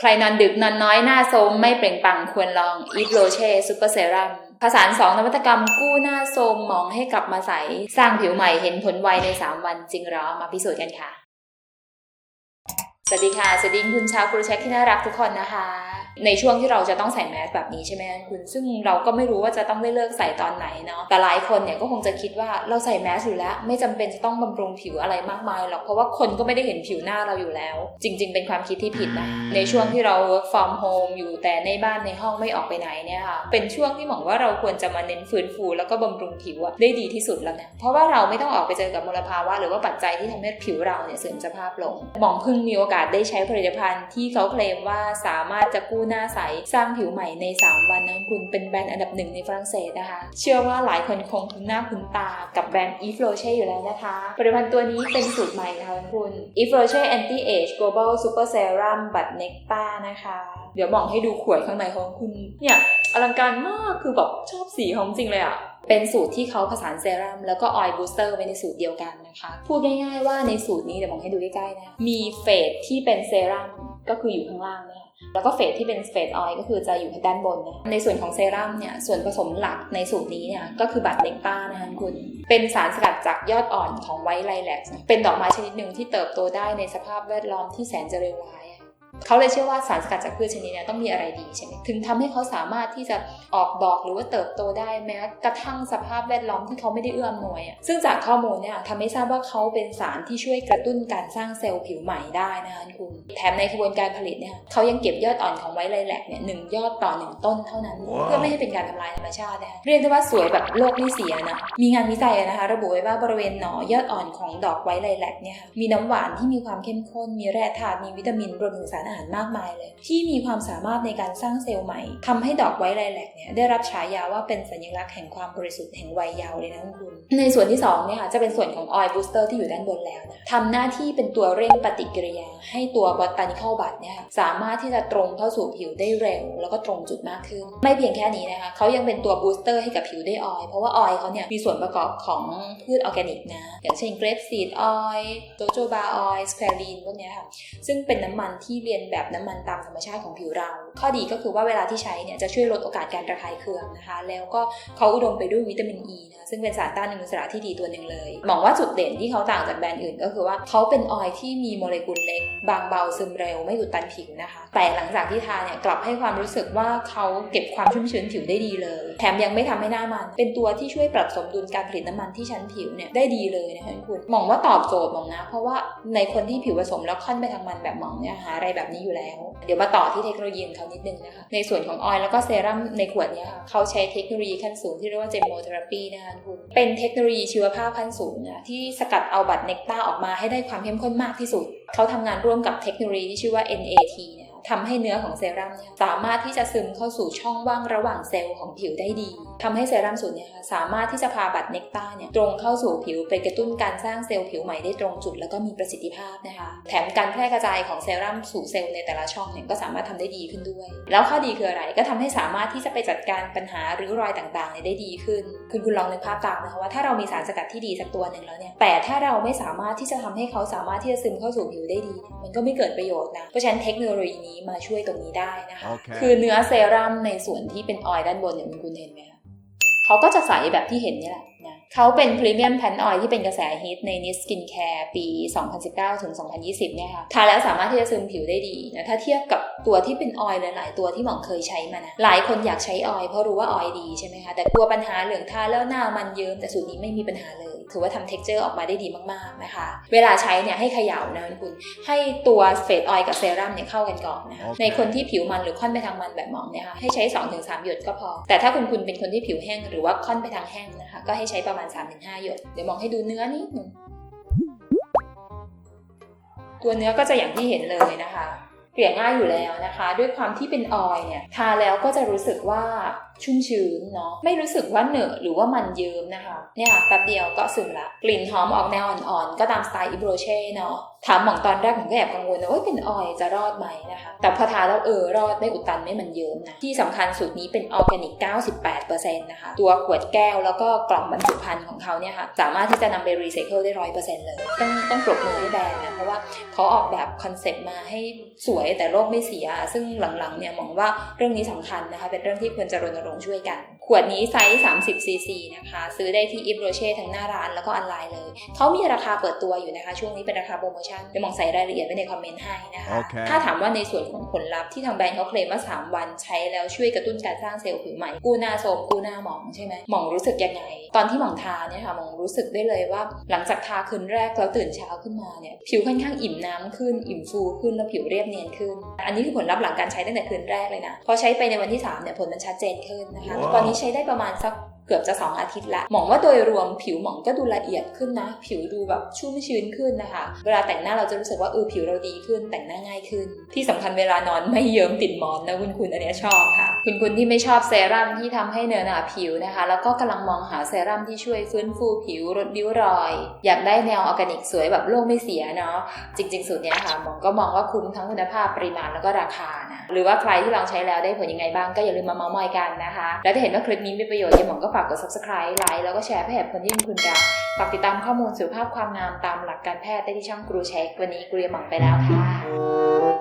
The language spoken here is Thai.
ใครนอนดึกนอนน้อยหน้าโซมไม่เปล่งปลั่งควรลองอีฟโรเช่ซูเปอร์เซรั่มผสาน2นวัตกรรมกู้หน้าโซมมองให้กลับมาใส สร้างผิวใหม่เห็นผลไวใน 3 วันจริงหรอมาพิสูจน์กันค่ะ สวัสดีค่ะ สวัสดีคุณชาวกรูเช็คที่น่ารักทุกคนนะคะ ในช่วงที่เราจะต้องใส่แมสแบบนี้ใช่ไหมคุณ ซึ่งเราก็ไม่รู้ว่าจะต้องได้เลิกใส่ตอนไหนเนาะแต่หลายคนเนี่ยก็คงจะคิดว่าเราใส่แมสอยู่แล้ว ไม่จำเป็นจะต้องบำรุงผิวอะไรมากมายหรอกเพราะว่าคนก็ไม่ได้เห็นผิวหน้าเราอยู่แล้ว จริง ๆ เป็นความคิดที่ผิดนะในช่วงที่เรา work from home อยู่แต่ในบ้านในห้องไม่ออกไปไหนเนี่ยค่ะเป็นช่วงที่หมองว่าเราควรจะมาเน้นฟื้นฟู แล้วก็บำรุงผิวอะได้ดีที่สุดแล้วนะเพราะว่าเราไม่ต้องออกไปเจอกับมลภาวะหรือว่าปัจจัยที่ทำให้ผิวเราเนี่ยเสื่อมสภาพลงหมองเพึ่งมีโอกาสได้ใช้ผลิตภัณฑ์ที่เขาเคลมว่าสามารถจะกู้หน้าใส สร้างผิวใหม่ใน 3 วันนะคุณเป็นแบรนด์อันดับหนึ่งในฝรั่งเศสนะคะ เชื่อว่าหลายคนคงคุ้นหน้าคุ้นตากับแบรนด์ Yves Rocher อยู่แล้วนะคะ ผลิตภัณฑ์ตัวนี้เป็นสูตรใหม่นะคะคุณ Yves Rocher Anti Age Global Super Serum Bud Nectar นะคะเดี๋ยวมองให้ดูขวดข้างในของคุณเนี่ยอลังการมากคือแบบชอบสีของจริงเลยอะเป็นสูตรที่เขาผสานเซรั่มแล้วก็ออยล์บูสเตอร์ไว้ในสูตรเดียวกันนะคะ พูดง่ายๆว่าในสูตรนี้เดี๋ยวมองให้ดูใกล้ๆนะ มีเฟสที่เป็นเซรั่ม ก็คืออยู่ข้างล่างเนี่ยแล้วก็เฟสที่เป็นเฟสออยล์ก็คือจะอยู่ด้านบนนะในส่วนของเซรั่มเนี่ยส่วนผสมหลักในสูตรนี้เนี่ยก็คือบัตเล็กต้านะคะคุณ เป็นสารสกัดจากยอดอ่อนของไวท์ไลแลกเป็นดอกไม้ชนิดหนึ่งที่เติบโตได้ในสภาพแวดล้อมที่แสนจะเลวร้าย เขาเลยเชื่อว่าสารสกัดจากพืชชนิดนี้ต้องมีอะไรดีใช่ไหมถึงทำให้เขาสามารถที่จะออกดอกหรือว่าเติบโตได้แม้กระทั่งสภาพแวดล้อมที่เขาไม่ได้เอื้อมหน่วยอะซึ่งจากข้อมูลเนี่ยทำให้ทราบว่าเขาเป็นสารที่ช่วยกระตุ้นการสร้างเซลล์ผิวใหม่ได้นะคะคุณแถมในกระบวนการผลิตเนี่ยเขายังเก็บยอดอ่อนของไวท์ไลแลกเนี่ยหนึ่งยอดต่อหนึ่งต้นเท่านั้นว้าวเพื่อไม่ให้เป็นการทำลายธรรมชาตินะคะเรียกได้ว่าสวยแบบโลกไม่เสียนะมีงานวิจัยนะคะ ระบุไว้ว่าบริเวณหนอยอดอ่อนของดอกไวท์ไลแลกเนี่ยค่ะมีน้ำหวานที่มีความเข้มข้นมีแร่ธาตุมีวิตามินรวมถึงสารอาหารมากมายเลย ที่มีความสามารถในการสร้างเซลล์ใหม่ทำให้ดอกไวไลแลกเนี่ยได้รับฉายาว่าเป็นสัญลักษณ์แห่งความบริสุทธิ์แห่งวัยเยาว์เลยนะคุณในส่วนที่สองเนี่ยค่ะจะเป็นส่วนของออยล์บูสเตอร์ที่อยู่ด้านบนแล้วนะทำหน้าที่เป็นตัวเร่งปฏิกิริยา ให้ตัวบอตานิคอลบัตเนี่ยค่ะสามารถที่จะตรงเข้าสู่ผิวได้เร็ว แล้วก็ตรงจุดมากขึ้น ไม่เพียงแค่นี้นะคะเขายังเป็นตัวบูสเตอร์ให้กับผิวได้ออยล์เพราะว่าออยล์เขาเนี่ยมีส่วนประกอบของพืชออร์แกนิกนะ อย่างเช่นเกรปซีดออยล์โจโจบาออยล์สแควลีนพวกเนี้ค่ะซึ่งเป็นน้ำมันที่เรียนแบบน้ำมันตามธรรมชาติของผิวเรา ข้อดีก็คือว่าเวลาที่ใช้เนี่ยจะช่วยลดโอกาสการระคายเคืองนะคะ แล้วก็เขาอุดมไปด้วยวิตามินอ e ีนะซึ่งเป็นสารต้านอนุมูลอิสระที่ดีตัวหนึ่งเลย มองว่าจุดเด่นที่เขาต่างจากแบรนด์อื่น ก็คือว่าเขาเป็นออยล์ที่มีโมเลกุลเล็ก บางเบาซึมเร็วไม่อุดตันผิวนะคะ แต่หลังจากที่ทาเนี่ยกลับให้ความรู้สึกว่าเขาเก็บความชุ่มชื้นผิวได้ดีเลย แถมยังไม่ทำให้หน้ามัน เป็นตัวที่ช่วยปรับสมดุลการผลิตน้ำมันที่ชั้นผิวเนี่ยได้ดีเลยนะคะคุณมองว่าตอบโจทย์มองนะ เพราะว่าในคนที่ผิวผสมแล้วค่อนไปทางมันแบบมองเนี่ยหาอะไรแบบนี้อยู่แล้ว เดี๋ยวมาต่อที่เทคโนโลยีเขานิดนึงนะคะ ในส่วนของออยล์แล้วก็เซรั่มในขวดนี้ค่ะเขาใช้เทคโนโลยีขั้นสูงที่เรียกว่าเจมโมเทอราปีนะคะคุณเป็นเทคโนโลยีชีวภาพขั้นสูงนะที่สกัดเอาบัตรเนกตาออกมาให้ได้ความเข้มข้นมากที่สุด เขาทำงานร่วมกับเทคโนโลยีที่ชื่อว่า NAT เนี่ย ทำให้เนื้อของเซรั่มเนี่ยสามารถที่จะซึมเข้าสู่ช่องว่างระหว่างเซลล์ของผิวได้ดีทำให้เซรั่มสูตรเนี่ยค่ะสามารถที่จะพาบัตรเนกตาเนี่ยตรงเข้าสู่ผิวไปกระตุ้นการสร้างเซลล์ผิวใหม่ได้ตรงจุด แล้วก็มีประสิทธิภาพนะคะ แถมการแพร่กระจายของเซรั่มสู่เซลล์ในแต่ละช่องเนี่ยก็สามารถทำได้ดีขึ้นด้วย แล้วข้อดีคืออะไรก็ทำให้สามารถที่จะไปจัดการปัญหาหริ้วรอยต่างๆเนี่ยได้ดีขึ้น คุณคุณลองนึกภาพตามนะคะว่าถ้าเรามีสารสกัดที่ดีสักตัวหนึ่งแล้วเนี่ยแต่ถ้าเราไม่สามารถที่จะทำให้เขาสามารถที่จะซึมเข้าสู่ผิวได้ดี มันก็ไม่เกิดประโยชน์นะเพราะฉะนั้นเทคโนโลยีนี้มาช่วยตรงนี้ได้นะคะโอเคคือเนื้อเซรั่มในส่วนที่เป็นออยล์ด้านบนเนี่ยคุณเห็นไหมคะเขาก็จะใสแบบที่เห็นนี่แหละนะ เขาเป็นพรีเมียมแพนออยที่เป็นกระแสฮิตในนิสกินแคร์ปี 2019 ถึง 2020 เนี่ยค่ะ ทาแล้วสามารถที่จะซึมผิวได้ดีนะ ถ้าเทียบกับตัวที่เป็นออยล์หลาย ๆ ตัวที่หมองเคยใช้มานะ หลายคนอยากใช้ออยล์เพราะรู้ว่าออยล์ดีใช่ไหมคะ แต่กลัวปัญหาเหลืองทาแล้วหน้ามันเยิ้มแต่สูตรนี้ไม่มีปัญหาเลย ถือว่าทำเท็กเจอร์ออกมาได้ดีมาก ๆ นะคะ เวลาใช้เนี่ยให้เขย่านะคุณ ให้ตัวเฟสออยล์กับเซรั่มเนี่ยเข้ากันก่อนนะคะโอเคในคนที่ผิวมันหรือค่อนไปทางมันแบบหมองเนี่ยค่ะ ให้ใช้ 2-3 หยดก็พอ แต่ถ้าคุณคุณเป็นคนที่ผิวแห้งหรือว่าค่อนไปทางแห้งนะคะ ก็ให้ใช้ประมาณ 3-5 หยด เดี๋ยวมองให้ดูเนื้อนิดนึงตัวเนื้อก็จะอย่างที่เห็นเลยนะคะ เกลี่ยง่ายอยู่แล้วนะคะ ด้วยความที่เป็นออยเนี่ยทาแล้วก็จะรู้สึกว่า ชุ่มชื้นเนาะไม่รู้สึกว่าเหนอะหรือว่ามันเยิ้มนะคะเนี่ยแป๊บเดียวก็ซึมละกลิ่นหอมออกแนวอ่อนๆ ก็ตามสไตล์อิโบรเช่เนาะถามหมองตอนแรกผมก็แอบกังวลนะว่าเป็นออยจะรอดไหมนะคะ แต่พอทาแล้วเออรอดไม่อุดตันไม่มันเยิ้มนะ ที่สำคัญสูตรนี้เป็นออร์แกนิก 98%นะคะ ตัวขวดแก้วแล้วก็กล่องบรรจุภัณฑ์ของเขาเนี่ยค่ะ สามารถที่จะนำไปรีไซเคิลได้ร้อยเปอร์เซ็นต์เลย ต้องต้องปรบมือให้แบรนด์นะ เพราะว่าเขาออกแบบคอนเซ็ปต์มาให้สวยแต่โลกไม่เสีย ซึ่งหลังๆเนี่ยมองว่าเรื่องนี้สำคัญนะคะ เป็นเรื่องที่ควรจะรณรงค์ช่วยกัน ขวดนี้ไซส์30 cc นะคะ ซื้อได้ที่อิฟโรเช่ทั้งหน้าร้านแล้วก็ออนไลน์เลย เขามีราคาเปิดตัวอยู่นะคะ ช่วงนี้เป็นราคาโปรโมชั่นเดี๋ยวมองใส่รายละเอียดไว้ในคอมเมนต์ให้นะคะโอเคถ้าถามว่าในส่วนของผลลัพธ์ที่ทางแบรนด์เขาเคลมว่า 3 วันใช้แล้วช่วยกระตุ้นการสร้างเซลล์ผิวใหม่ กู้หน้าโทรมกู้หน้าหมองใช่ไหมหมองรู้สึกยังไง ตอนที่หมองทาเนี่ยค่ะหมองรู้สึกได้เลยว่า หลังจากทาคืนแรกแล้วตื่นเช้าขึ้นมาเนี่ยผิวค่อนข้างอิ่มน้ำขึ้น อิ่มฟูขึ้นแล้วผิวเรียบเนียนขึ้น อันนี้คือผลลัพธ์หลังการใช้ตั้งแต่คืนแรกเลยนะพอใช้ไปในวันที่3เนี่ยผลมันชัดเจนขึ้นนะคะว้าวตอนนี้ใช้ได้ประมาณสัก เกือบจะ 2 อาทิตย์ละหมองว่าโดยรวมผิวหมองก็ดูละเอียดขึ้นนะ ผิวดูแบบชุ่มชื้นขึ้นนะคะ เวลาแต่งหน้าเราจะรู้สึกว่าเออผิวเราดีขึ้นแต่งหน้าง่ายขึ้น ที่สำคัญเวลานอนไม่เยิ้มติดหมอนนะคุณคุณอันเนี้ยชอบค่ะ คุณคุณที่ไม่ชอบเซรั่มที่ทำให้เนื้อหนาผิวนะคะ แล้วก็กำลังมองหาเซรั่มที่ช่วยฟื้นฟูผิวลดริ้วรอย อยากได้แนวออร์แกนิกสวยแบบโลกไม่เสียเนาะจริง ๆสูตรเนี้ยค่ะหมองก็มองว่าคุ้มทั้งคุณภาพปริมาณแล้วก็ราคานะหรือว่าใครที่ลองใช้แล้วได้ผลยังไงบ้างก็อย่าลืมมาเมาส์มอยกันนะคะ แล้วถ้าเห็นว่าคลิปนี้มีประโยชน์ยังหมองก็ฝากกด subscribe ไลค์แล้วก็แชร์ให้แก่คนที่คุณรักฝากติดตามข้อมูลสุขภาพความงามตามหลักการแพทย์ได้ที่ช่องกรูเช็ควันนี้กรูยหมองไปแล้วค่ะ